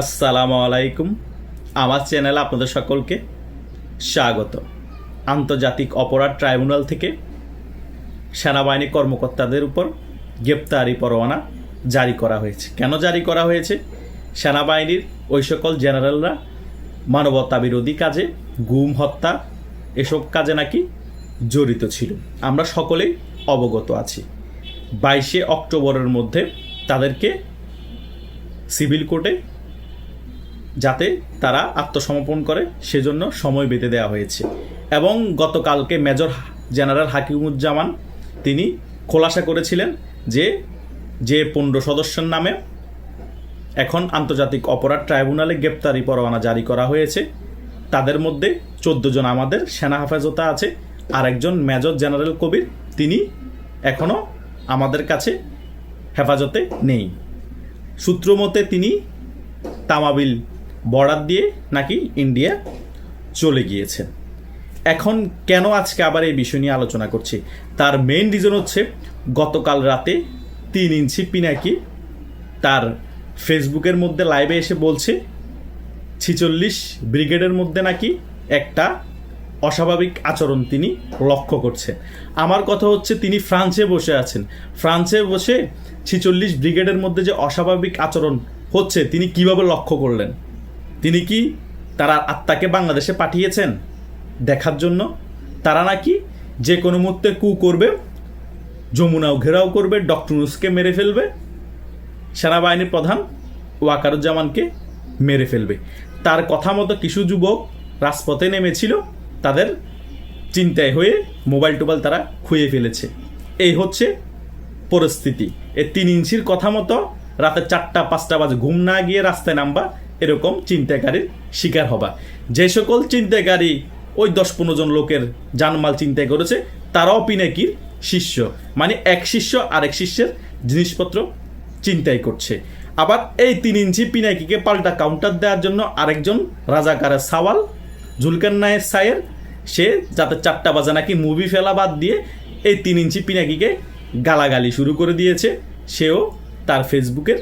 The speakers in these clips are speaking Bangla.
আসসালামু আলাইকুম। আমার চ্যানেলে আপনাদের সকলকে স্বাগত। আন্তর্জাতিক অপরাধ ট্রাইব্যুনাল থেকে সেনাবাহিনী কর্মকর্তাদের উপর গ্রেপ্তারি পরোয়ানা জারি করা হয়েছে। কেন জারি করা হয়েছে? সেনাবাহিনীর ওই সকল জেনারেলরা মানবতা বিরোধী কাজে গুম, হত্যা এসব কাজে নাকি জড়িত ছিল। আমরা সকলেই অবগত আছি। বাইশে অক্টোবরের মধ্যে তাদেরকে সিভিল কোর্টে যাতে তারা আত্মসমর্পণ করে, সেজন্য সময় বেঁধে দেওয়া হয়েছে। এবং গতকালকে মেজর জেনারেল হাকিমুজ্জামান তিনি খোলাসা করেছিলেন যে যে পনেরো সদস্যের নামে এখন আন্তর্জাতিক অপরাধ ট্রাইব্যুনালে গ্রেপ্তারি পরোয়ানা জারি করা হয়েছে। তাদের মধ্যে চোদ্দ জন আমাদের সেনা হেফাজতে আছে আর একজন মেজর জেনারেল কবির, তিনি এখনও আমাদের কাছে হেফাজতে নেই। সূত্রমতে তিনি তামাবিল বর্ডার দিয়ে নাকি ইন্ডিয়া চলে গিয়েছেন এখন কেন আজকে আবার এই বিষয় নিয়ে আলোচনা করছি? তার মেইন রিজন হচ্ছে গতকাল রাতে তিন ইঞ্চি পিনাকি তার ফেসবুকের মধ্যে লাইভে এসে বলছে, ছিচল্লিশ ব্রিগেডের মধ্যে নাকি একটা অস্বাভাবিক আচরণ তিনি লক্ষ্য করছেন আমার কথা হচ্ছে তিনি ফ্রান্সে বসে আছেন। ফ্রান্সে বসে ছিচল্লিশ ব্রিগেডের মধ্যে যে অস্বাভাবিক আচরণ হচ্ছে, তিনি কীভাবে লক্ষ্য করলেন? তিনি কি তারা আত্মাকে বাংলাদেশে পাঠিয়েছেন দেখার জন্য? তারা নাকি যে কোনো মুহূর্তে কু করবে, যমুনাও ঘেরাও করবে, ডক্টর নুসকে মেরে ফেলবে, সেনাবাহিনীর প্রধান ওয়াকারুজ্জামানকে মেরে ফেলবে। তার কথা মতো কিছু যুবক রাজপথে নেমেছিল, তাদের চিন্তায় হয়ে মোবাইল টোবাইল তারা খুঁয়ে ফেলেছে। এই হচ্ছে পরিস্থিতি। এই তিন ইঞ্চির কথা মতো রাতে চারটা, পাঁচটা বাজে ঘুম না গিয়ে রাস্তায় নামবা এরকম চিন্তাকারীর শিকার হবা। যে সকল চিন্তাকারী ওই দশ পনেরো জন লোকের জানমাল চিন্তায় করেছে, তারাও পিনাকির শিষ্য। মানে এক শিষ্য আরেক শিষ্যের জিনিসপত্র চিন্তাই করছে। আবার এই তিন ইঞ্চি পিনাকিকে পাল্টা কাউন্টার দেওয়ার জন্য আরেকজন রাজাকারের সাওয়াল, জুলকান নায়ের সায়ের, সে যাতে চারটা বাজে নাকি মুভি ফেলা বাদ দিয়ে এই তিন ইঞ্চি পিনাকিকে গালাগালি শুরু করে দিয়েছে। সেও তার ফেসবুকের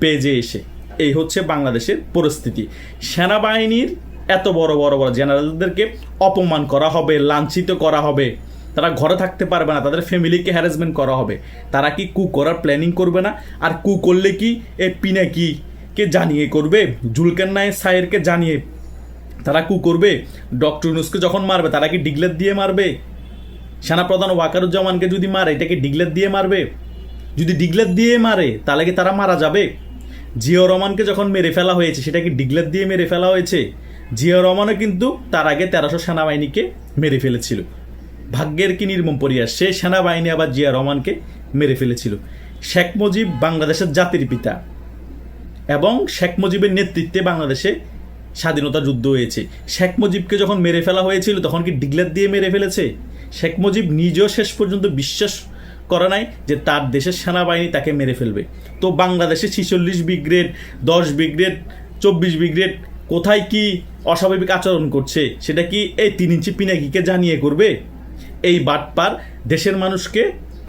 পেজে এসে এই হচ্ছে বাংলাদেশের পরিস্থিতি। সেনাবাহিনীর এত বড় বড় বড় জেনারেলদেরকে অপমান করা হবে, লাঞ্ছিত করা হবে। তারা ঘরে থাকতে পারবে না, তাদের ফ্যামিলিকে হ্যারাসমেন্ট করা হবে। তারা কি কু করার প্ল্যানিং করবে না? আর কু করলে কি এ পিনাকি কে জানিয়ে করবে? জুলকান নায়ের সায়েরকে জানিয়ে তারা কু করবে? ডক্টর ইউনুসকে যখন মারবে, তারা কি ডিগলেট দিয়ে মারবে? সেনাপ্রধান ওয়াকারুজ্জামানকে যদি মারে এটাকে ডিগলেট দিয়ে মারবে? যদি ডিগলেট দিয়ে মারে, তাহলে কি তারা মারা যাবে? জিও রহমানকে যখন মেরে ফেলা হয়েছে, সেটা কি ডিগলেট দিয়ে মেরে ফেলা হয়েছে? জিও রহমানও কিন্তু তার আগে তেরোশো সেনাবাহিনীকে মেরে ফেলেছিল। ভাগ্যের কি নির্মম পরিহাস, সে সেনাবাহিনী আবার জিয়া রহমানকে মেরে ফেলেছিল। শেখ মুজিব বাংলাদেশের জাতির পিতা এবং শেখ মুজিবের নেতৃত্বে বাংলাদেশে স্বাধীনতা যুদ্ধ হয়েছে। শেখ মুজিবকে যখন মেরে ফেলা হয়েছিল, তখন কি ডিগলেট দিয়ে মেরে ফেলেছে? শেখ মুজিব নিজেও শেষ পর্যন্ত বিশ্বাস করে নাই যে তার দেশের সেনাবাহিনী তাকে মেরে ফেলবে। তো বাংলাদেশে ছিচল্লিশ বিগ্রেড দশ বিগ্রেড চব্বিশ বিগ্রেড কোথায় কি অস্বাভাবিক আচরণ করছে সেটা কি এই তিন ইঞ্চি পিনাকিকে জানিয়ে করবে? এই বাটপার দেশের মানুষকে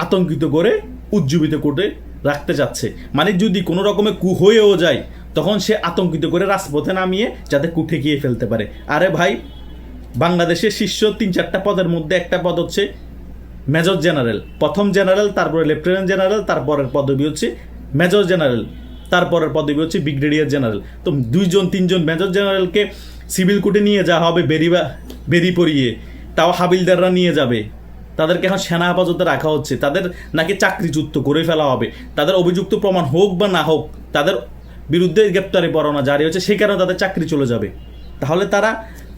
আতঙ্কিত করে, উজ্জীবিত করে রাখতে চাচ্ছে মানে যদি কোনো রকমে কু হয়েও যায়, তখন সে আতঙ্কিত করে রাজপথে নামিয়ে যাতে কু ঠেকিয়ে ফেলতে পারে। আরে ভাই বাংলাদেশের শীর্ষ তিন চারটা পদের মধ্যে একটা পদ হচ্ছে মেজর জেনারেল। প্রথম জেনারেল, তারপরে লেফটেন্যান্ট জেনারেল, তারপরের পদবি হচ্ছে মেজর জেনারেল, তারপরের পদবি হচ্ছে ব্রিগেডিয়ার জেনারেল। তো দুইজন, তিনজন মেজর জেনারেলকে সিভিল কোর্টে নিয়ে যাওয়া হবে বেরি বা বেরি পরিয়ে তাও হাবিলদাররা নিয়ে যাবে। তাদেরকে এখন সেনা হেফাজতে রাখা হচ্ছে। তাদের নাকি চাকরিচ্যুত করে ফেলা হবে। তাদের অভিযুক্ত প্রমাণ হোক বা না হোক, তাদের বিরুদ্ধে গ্রেপ্তারি পরোয়ানা জারি হচ্ছে সেই কারণে তাদের চাকরি চলে যাবে। তাহলে তারা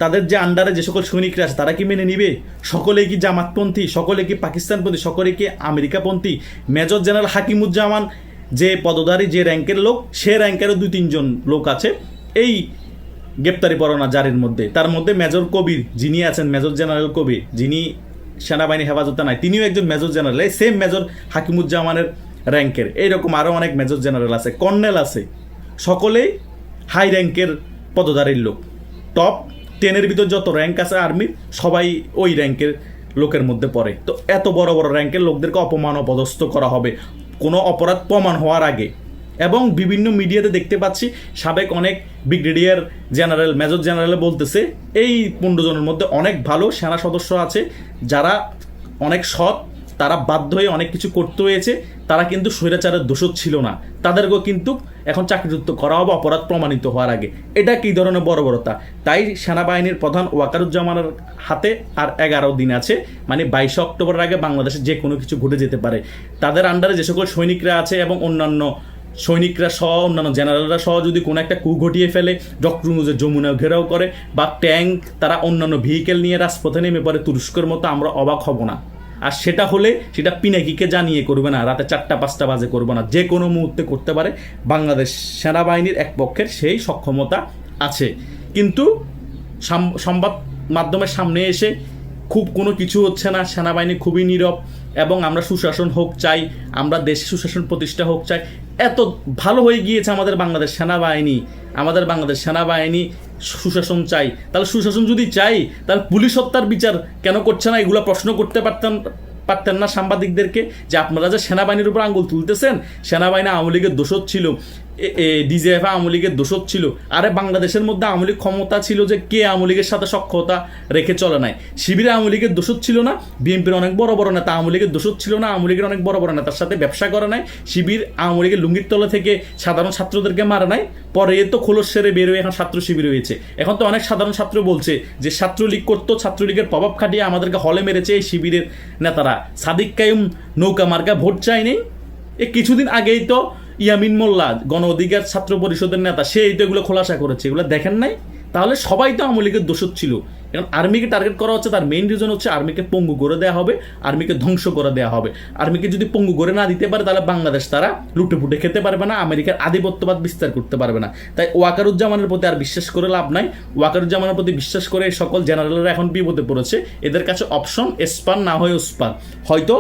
তাদের যে আন্ডারে যে সকল সৈনিকরা আছে, তারা কি মেনে নিবে? সকলে কি জামাতপন্থী? সকলে কি পাকিস্তানপন্থী? সকলে কি আমেরিকাপন্থী? মেজর জেনারেল হাকিমুজ্জামান যে পদধারী, যে র্যাঙ্কের লোক, সে র্যাঙ্কেরও দুই তিনজন লোক আছে এই গ্রেপ্তারি পরোয়ানা জারির মধ্যে। তার মধ্যে মেজর কবির যিনি আছেন, মেজর জেনারেল কবির, যিনি সেনাবাহিনী হেফাজতে নাই, তিনিও একজন মেজর জেনারেল, এই সেম মেজর হাকিমুজ্জামানের র্যাঙ্কের। এইরকম আরও অনেক মেজর জেনারেল আছে, কর্নেল আছে। সকলেই হাই র্যাঙ্কের পদধারীর লোক টপ টেনের ভিতর যত র্যাঙ্ক আছে আর্মির সবাই ওই র্যাঙ্কের লোকের মধ্যে পড়ে। তো এত বড় বড় র্যাঙ্কের লোকদেরকে অপমান অপদস্থ করা হবে। কোনো অপরাধ প্রমাণ হওয়ার আগে। এবং বিভিন্ন মিডিয়াতে দেখতে পাচ্ছি, সাবেক অনেক ব্রিগেডিয়ার জেনারেল মেজর জেনারেল বলতেছে, এই পনেরো জনের মধ্যে অনেক ভালো সেনা সদস্য আছে, যারা অনেক সৎ তারা বাধ্য হয়ে অনেক কিছু করতে হয়েছে, তারা কিন্তু স্বৈরাচারের দোষক ছিল না। তাদেরকেও কিন্তু এখন চাকরিযুক্ত করা হবে অপরাধ প্রমাণিত হওয়ার আগে। এটা কি ধরনের বর্বরতা? তাই সেনাবাহিনীর প্রধান ওয়াকারুজ্জামানের হাতে আর এগারো দিন আছে মানে বাইশে অক্টোবরের আগে বাংলাদেশে যে কোনো কিছু ঘটে যেতে পারে। তাদের আন্ডারে যে সকল সৈনিকরা আছে এবং অন্যান্য সৈনিকরা সহ, অন্যান্য জেনারেলরা সহ যদি কোনো একটা কু ঘটিয়ে ফেলে ডক্টর নুজের যমুনা ঘেরাও করে বা ট্যাঙ্ক তারা অন্যান্য ভেহিকেল নিয়ে রাজপথে নেমে পড়ে, তুরস্কের মতো আমরা অবাক হব না। আর সেটা হলে সেটা পিনাকিকে জানিয়ে করবে না, রাতে চারটা, পাঁচটা বাজে করবে না। যে কোনো মুহূর্তে করতে পারে। বাংলাদেশ সেনাবাহিনীর এক পক্ষের সেই সক্ষমতা আছে। কিন্তু সংবাদ মাধ্যমের সামনে এসে খুব কোনো কিছু হচ্ছে না। সেনাবাহিনী খুবই নীরব এবং আমরা সুশাসন হোক চাই, আমরা দেশে সুশাসন প্রতিষ্ঠা হোক চাই, এত ভালো হয়ে গিয়েছে আমাদের বাংলাদেশ সেনাবাহিনী। আমাদের বাংলাদেশ সেনাবাহিনী সুশাসন চাই। তাহলে সুশাসন যদি চাই, তাহলে পুলিশ হত্যার বিচার কেন করছে না? এগুলো প্রশ্ন করতে পারতেন পারতেন না সাংবাদিকদেরকে যে আপনারা যে সেনাবাহিনীর উপর আঙ্গুল তুলতেছেন, সেনাবাহিনী আওয়ামী লীগের দোষ ছিল। ডিজিএফ আওয়ামী লীগের দোষক ছিল। আরে বাংলাদেশের মধ্যে আওয়ামী লীগ ক্ষমতা ছিল যে কে আওয়ামী লীগের সাথে সক্ষতা রেখে চলে নাই। শিবিরে আওয়ামী লীগের দোষক ছিল না, বিএনপির অনেক বড় বড় নেতা আওয়ামী লীগের দোষক ছিল না, আওয়ামী লীগের অনেক বড় বড় নেতার সাথে ব্যবসা করে নাই। শিবির আওয়ামী লীগের লুঙ্গির তলা থেকে সাধারণ ছাত্রদেরকে মারে নাই। পরে এ তো খোলস সেরে বের হয়ে এখন ছাত্র শিবির হয়েছে। এখন তো অনেক সাধারণ ছাত্র বলছে যে ছাত্রলীগ করতো, ছাত্রলীগের প্রভাব খাটিয়ে আমাদেরকে হলে মেরেছে এই শিবিরের নেতারা। সাদিক কায়ুম নৌকা মার্কা ভোট চায়নি। এ কিছুদিন আগেই তো ইয়ামিন মোল্লা, গণ অধিকার ছাত্র পরিষদের নেতা, সে এই তো এগুলো খোলাসা করেছে। এগুলো দেখেন নাই? তাহলে সবাই তো আওয়ামী লীগের দোষক ছিল। কারণ আর্মিকে টার্গেট করা হচ্ছে, তার মেইন রিজন হচ্ছে আর্মিকে পঙ্গু করে দেওয়া হবে, আর্মিকে ধ্বংস করে দেওয়া হবে। আর্মিকে যদি পঙ্গু করে না দিতে পারে, তাহলে বাংলাদেশ তারা লুটে ফুটে খেতে পারবে না, আমেরিকার আধিপত্যবাদ বিস্তার করতে পারবে না। তাই ওয়াকারুজ্জামানের প্রতি আর বিশ্বাস করে লাভ নাই। ওয়াকারুজ্জামানের প্রতি বিশ্বাস করে সকল জেনারেলরা এখন বিপদে পড়েছে। এদের কাছে অপশন এসপার না হয় ওসপার হয়তো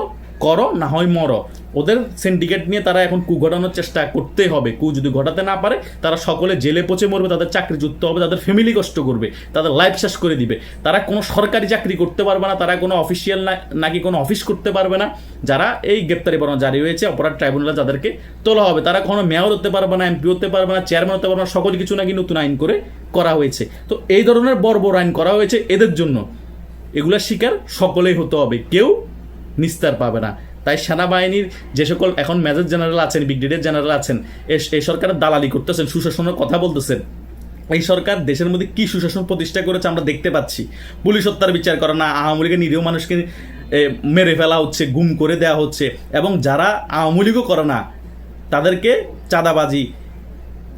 করো, না হয় মরো। ওদের সিন্ডিকেট নিয়ে তারা এখন কু ঘটানোর চেষ্টা করতে হবে। কু যদি ঘটাতে না পারে, তারা সকলে জেলে পচে মরবে, তাদের চাকরি যুক্ত হবে, তাদের ফ্যামিলি কষ্ট করবে, তাদের লাইফ শেষ করে দিবে। তারা কোনো সরকারি চাকরি করতে পারবে না, তারা কোনো অফিসিয়াল নাকি কোনো অফিস করতে পারবে না। যারা এই গ্রেপ্তারি পরোয়ানা জারি হয়েছে, অপরাধ ট্রাইব্যুনালে যাদেরকে তোলা হবে। তারা কোনো মেয়র হতে পারবে না এমপি হতে পারবে না চেয়ারম্যান হতে পারবে না, সকল কিছু নাকি নতুন আইন করে করা হয়েছে। তো এই ধরনের বড় আইন করা হয়েছে এদের জন্য। এগুলোর শিকার সকলেই হতে হবে। কেউ নিস্তার পাবে না। তাই সেনাবাহিনীর যে সকল এখন মেজর জেনারেল আছেন, ব্রিগেডিয়ার জেনারেল আছেন এই সরকারের দালালি করতেছেন, সুশাসনের কথা বলতেছেন। এই সরকার দেশের মধ্যে কি সুশাসন প্রতিষ্ঠা করেছে আমরা দেখতে পাচ্ছি। পুলিশ হত্যার বিচার করে না, আওয়ামী লীগের নিরীহ মানুষকে মেরে ফেলা হচ্ছে, গুম করে দেওয়া হচ্ছে এবং যারা আওয়ামী লীগও করে না, তাদেরকে চাঁদাবাজি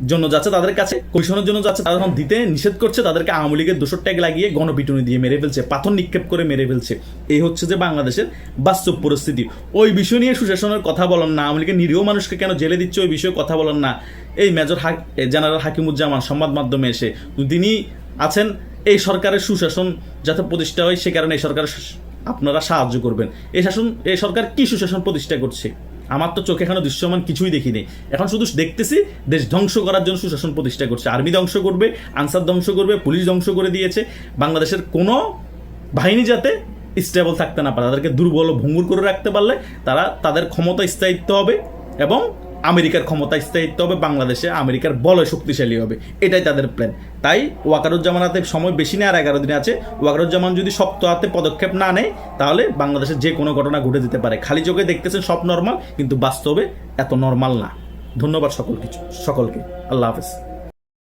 জন্য যাচ্ছে তাদের কাছে, কমিশনের জন্য যাচ্ছে, তারা যখন দিতে নিষেধ করছে, তাদেরকে আওয়ামী লীগের দোষর ট্যাগ লাগিয়ে গণপিটুনি দিয়ে মেরে ফেলছে, পাথর নিক্ষেপ করে মেরে ফেলছে। এই হচ্ছে যে বাংলাদেশের বাস্তব পরিস্থিতি। ওই বিষয় নিয়ে সুশাসনের কথা বলেন না, আওয়ামী লীগের নিরীহ মানুষকে কেন জেলে দিচ্ছে ওই বিষয়ে কথা বলেন না। এই মেজর হাক জেনারেল হাকিমুজ্জামান সংবাদ মাধ্যমে এসে তিনি আছেন, এই সরকারের সুশাসন যাতে প্রতিষ্ঠা হয়, সে কারণে এই সরকার আপনারা সাহায্য করবেন। এই শাসন, এই সরকার কি সুশাসন প্রতিষ্ঠা করছে? আমার তো চোখে এখনও দৃশ্যমান কিছুই দেখিনি। এখন শুধু দেখতেছি দেশ ধ্বংস করার জন্য সুশাসন প্রতিষ্ঠা করছে। আর্মি ধ্বংস করবে, আনসার ধ্বংস করবে, পুলিশ ধ্বংস করে দিয়েছে। বাংলাদেশের কোনো বাহিনী যাতে স্টেবল থাকতে না পারে, তাদেরকে দুর্বল ভঙ্গুর করে রাখতে পারলে তারা তাদের ক্ষমতা স্থায়িত্ব হবে এবং আমেরিকার ক্ষমতায় স্থায়িত্ব হবে, বাংলাদেশে আমেরিকার বলয় শক্তিশালী হবে। এটাই তাদের প্ল্যান তাই ওয়াকারুজ্জামান হাতে সময় বেশি নেই আর এগারো দিন আছে। ওয়াকারুজ্জামান যদি শক্ত হাতে পদক্ষেপ না নেয়, তাহলে বাংলাদেশে যে কোনো ঘটনা ঘটে যেতে পারে। খালি চোখে দেখতেছেন সব নর্মাল কিন্তু বাস্তবে এত নর্মাল না। ধন্যবাদ সকল কিছু সকলকে। আল্লাহ হাফেজ।